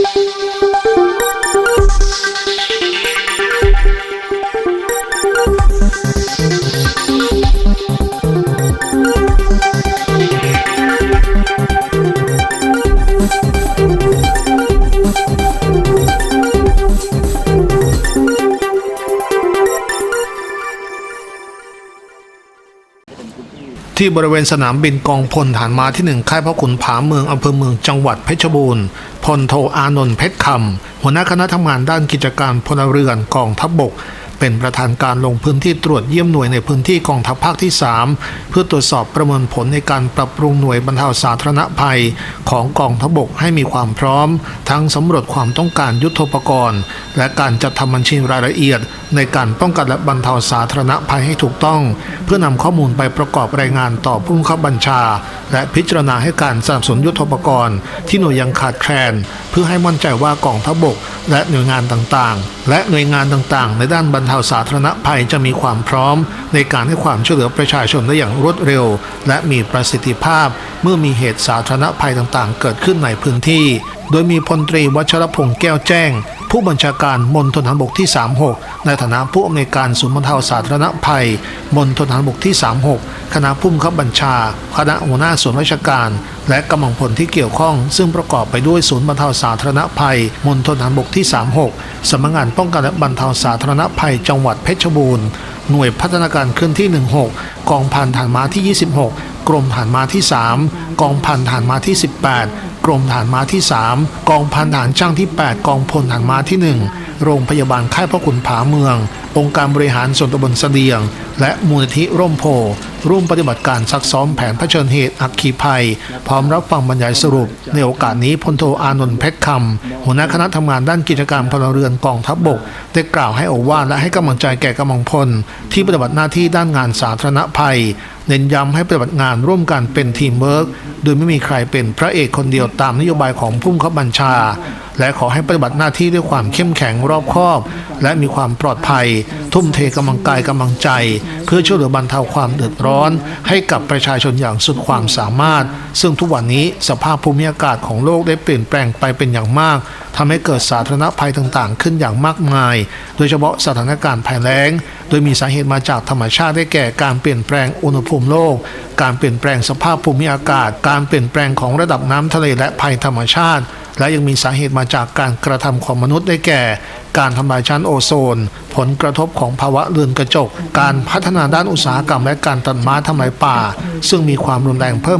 Thank you. ที่บริเวณสนามบินกองพลฐานมาที่หนึ่งค่ายพระขุนผาเมืองอำเภอเมืองจังหวัดเพชรบูรณ์พลโทอานนท์เพชรคำหัวหน้าคณะทำงานด้านกิจการพลเรือนกองทัพบก เป็นประธานการลงพื้นที่ตรวจเยี่ยมหน่วยในพื้นที่กองทัพภาคที่ 3 เพื่อตรวจสอบประเมินผลในการปรับปรุงหน่วยบรรเทาสาธารณภัย ของกองทัพบกให้มีความพร้อม ทั้งสำรวจความต้องการยุทธปกรณ์ และการจัดทำบัญชีรายละเอียด ในการป้องกันและบรรเทาสาธารณภัยให้ถูกต้อง เพื่อนำข้อมูลไปประกอบรายงานต่อผู้บังคับบัญชา และพิจารณาให้การสนับสนุนยุทธปกรณ์ ที่หน่วยยังขาดแคลน เพื่อให้มั่นใจว่ากองทัพบก และหน่วยงานต่างๆ และหน่วยงานต่างๆ ในด้านบรรเทาสาธารณภัยจะมีความพร้อม ในการให้ความช่วยเหลือประชาชนได้อย่างรวดเร็ว และมีประสิทธิภาพ เมื่อมีเหตุสาธารณภัยต่างๆ เกิดขึ้นในพื้นที่ โดยมีพลตรีวัชรพงษ์แก้วแจ้ง ผู้บัญชาการมณฑลทหารบกที่ 36 ในฐานะผู้อำนวยการศูนย์บรรเทาสาธารณภัยมณฑลทหารบกที่ 36 คณะผู้บังคับบัญชา คณะหัวหน้าส่วนราชการ และกำลังพลที่เกี่ยวข้อง ซึ่งประกอบไปด้วยศูนย์บรรเทาสาธารณภัยมณฑลทหารบกที่ 36 สำนักงานป้องกันและบรรเทาสาธารณภัยจังหวัดเพชรบูรณ์หน่วยพัฒนาการเคลื่อนที่ 16 กองพันฐานม้าที่ 26 กรมฐานม้าที่ 3 กองพันฐานม้าที่ 18 รมฐานม้าที่ 3 กองพันฐานช่างที่ 8 กองพลฐานม้าที่ 1 โรงพยาบาลค่ายพระขุนผาเมือง องค์การบริหารส่วนตำบลเสดียง และมูลนิธิร่มโพร่วมปฏิบัติการซักซ้อมแผนเผชิญเหตุอัคคีภัย พร้อมรับฟังบรรยายสรุป ในโอกาสนี้พลโทอานนท์เพชรคำหัวหน้าคณะทำงานด้านกิจการพลเรือนกองทัพบบก ได้กล่าวให้อวาและให้กำลังใจแก่กำลังพล ที่ปฏิบัติหน้าที่ด้านงานสาธารณภัย เน้นย้ำให้ปฏิบัติงานร่วมกันเป็นทีมเวิร์ก โดยไม่มีใครเป็นพระเอกคนเดียวตามนโยบายของผู้บังคับบัญชา และขอให้ปฏิบัติหน้าที่ด้วยความเข้มแข็งรอบคอบ และมีความปลอดภัยทุ่มเทกำลังกายกำลังใจ เพื่อช่วยเหลือบรรเทาความเดือดร้อน ให้กับประชาชนอย่างสุดความสามารถ ซึ่งทุกวันนี้สภาพภูมิอากาศของโลกได้เปลี่ยนแปลงไปเป็นอย่างมากทำให้เกิดสาธารณภัยต่างๆ ขึ้นอย่างมากมาย โดยเฉพาะสถานการณ์ภัยแล้ง โดยมีสาเหตุมาจากธรรมชาติได้แก่การเปลี่ยนแปลงอุณหภูมิโลก การเปลี่ยนแปลงสภาพภูมิอากาศ การเปลี่ยนแปลงของระดับน้ำทะเลและภัยธรรมชาติและยังมีสาเหตุมาจากการกระทำของมนุษย์ได้แก่ การทำลายชั้นโอโซน ผลกระทบของภาวะเรือนกระจก การพัฒนาด้านอุตสาหกรรมและการตัดไม้ทำลายป่า ซึ่งมีความรุนแรงเพิ่ม